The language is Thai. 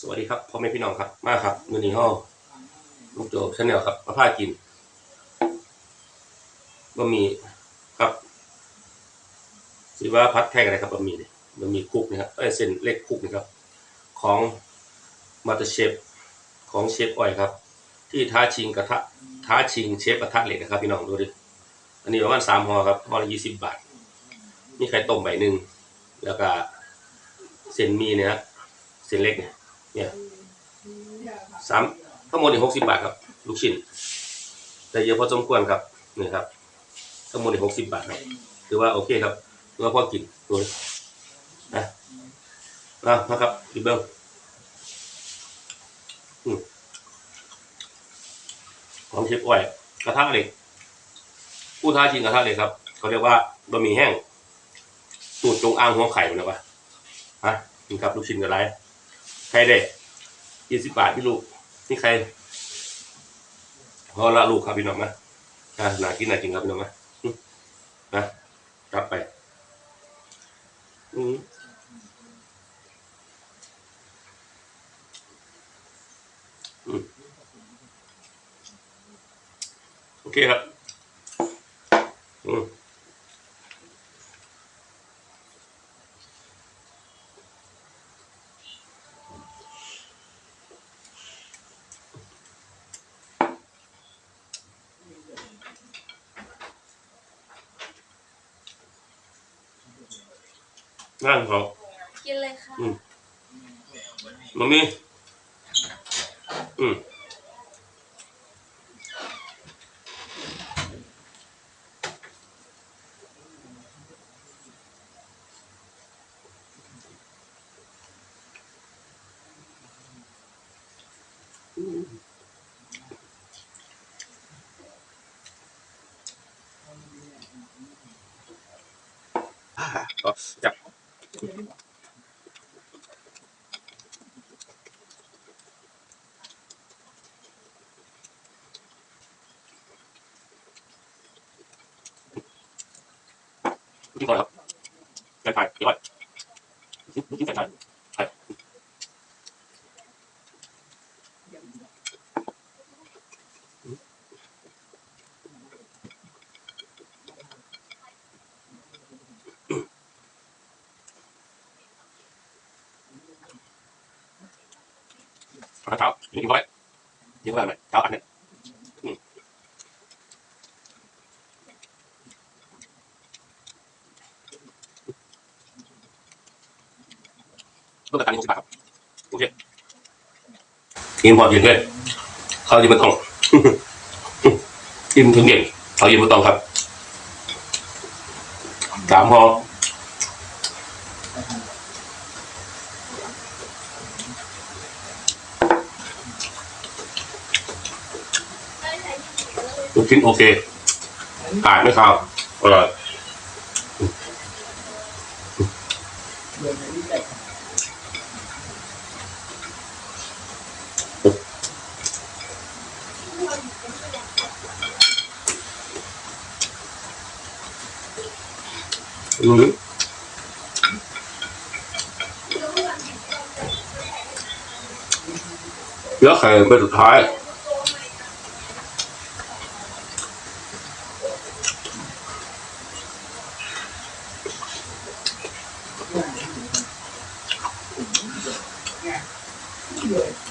สวัสดีครับพ่อแม่พี่น้องครับมาครับมือนี้ห้องลูกโจชาแนลครับมาพากินบะหมี่ครับสิว่าพัดแท่งอะไรครับบะหมี่เนี่ยบะหมี่คุกนะครับเอ้ยเส้นเล็กคุกนะครับ ของมาตเชฟของเชฟอ้อยครับ ที่ท้าชิงกระทะท้าชิงเชฟกระทะเหล็กนะครับ พี่น้องดูดิอันนี้ประมาณสามห่อครับห่อละยี่สิบบาทมีไข่ต้มใบหนึ่งแล้วก็เส้นมีเนี่ยเส้นเล็กเนี่ย เนี่ยสามทั้งหมดนี่หกสิบบาทครับ ลูกชิ้นแต่เยอะพอสมควรครับนี่ครับ ทั้งหมดนี่หกสิบบาทครับถือว่าโอเคครับถือว่าพอกินดูดินะอะมาครับกินเบิ้งของเชฟอ้อยกระทะเหล็กผู้ท้าชิงกระทะเหล็กครับเขาเรียกว่าบะหมี่แห้งสูตรจงอางหัวไข่เนะวะฮะนี่ครับลูกชิ้นกับไร ใครเด็กยี่สิบบาทพี่ลูก นี่ใครพอละลูกครับพี่น้องนะอะหนากินหนาจริงครับพี่น้องนะอืมนะรับไป อืมโอเคครับ อืม นั่งเขากินเลยค่ะอืมมามีอืมอ่าก็จับ ลูกชิ้นก่อนครับไก่ไข่เดี๋ยวก่อนลูกชิ้นไก่ไข่ ไข่เอาเท้ายิงไว้ยิงไว้หน่อยเท้าอันนี้อืมเพิ่มราคานี้หกสิบบาทครับโอเคกินพอกินเลยข้าวเย็นไม่ต้องกินถึงเย็นข้าวเย็นไม่ต้องครับสามพอ ลูกชิ้นโอเคขายไหม่ข้าวอร่อยอืมแล้วไข่งเป็นสุดท้าย อ่